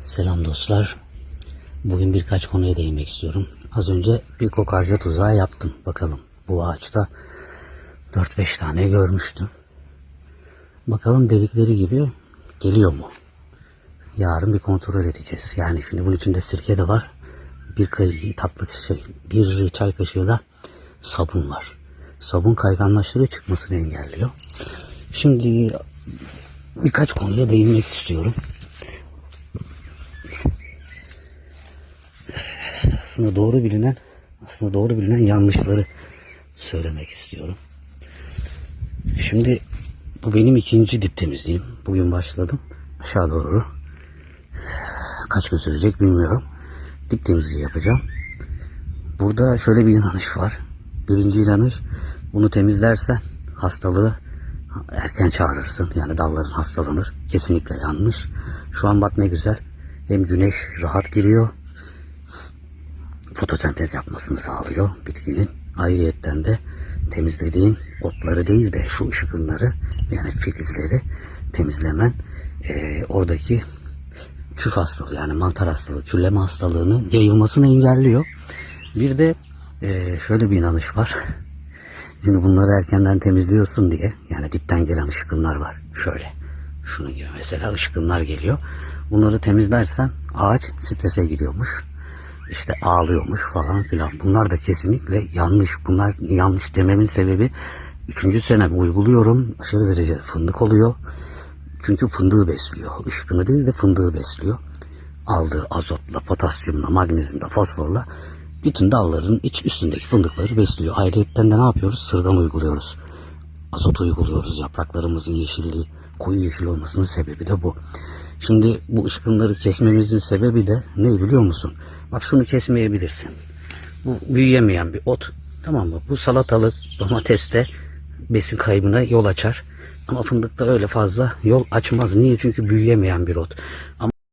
Selam dostlar. Bugün birkaç konuya değinmek istiyorum. Az önce bir kokarca tuzağı yaptım. Bakalım bu ağaçta 4-5 tane görmüştüm. Bakalım dedikleri gibi geliyor mu? Yarın bir kontrol edeceğiz. Yani şimdi bunun içinde sirke de var. Bir kaşık tatlı şey, bir çay kaşığı da sabun var. Sabun kayganlaştırıyor çıkmasını engelliyor. Şimdi birkaç konuya değinmek istiyorum. Aslında doğru bilinen aslında doğru bilinen yanlışları söylemek istiyorum. Şimdi bu benim ikinci dip temizliğim. Bugün başladım. Aşağı doğru. Kaç gün sürecek bilmiyorum. Dip temizliği yapacağım. Burada şöyle bir inanış var. Birinci inanış bunu temizlersen hastalığı erken çağırırsın. Yani dalların hastalanır. Kesinlikle yanlış. Şu an bak ne güzel. Hem güneş rahat giriyor fotosentez yapmasını sağlıyor bitkinin. Ayrıyetten de temizlediğin otları değil de şu ışıkları yani filizleri temizlemen eee, oradaki küf hastalığı yani mantar hastalığı, külleme hastalığının yayılmasını engelliyor. Bir de eee, şöyle bir inanış var. Şimdi bunları erkenden temizliyorsun diye yani dipten gelen ışkınlar var. Şöyle. Şunun gibi mesela ışkınlar geliyor. Bunları temizlersen ağaç strese giriyormuş işte ağlıyormuş falan filan. Bunlar da kesinlikle yanlış. Bunlar yanlış dememin sebebi üçüncü senem uyguluyorum. Aşırı derecede fındık oluyor. Çünkü fındığı besliyor. Işkını değil de fındığı besliyor. Aldığı azotla, potasyumla, magnezyumla, fosforla bütün dalların iç üstündeki fındıkları besliyor. Ayrıyetten de ne yapıyoruz? Sırgan uyguluyoruz. Azot uyguluyoruz. Yapraklarımızın yeşilliği, koyu yeşil olmasının sebebi de bu. Şimdi bu ışkınları kesmemizin sebebi de ne biliyor musun? Bak şunu kesmeyebilirsin. Bu büyüyemeyen bir ot. Tamam mı? Bu salatalık, domateste besin kaybına yol açar. Ama fındıkta öyle fazla yol açmaz. Niye? Çünkü büyüyemeyen bir ot. Ama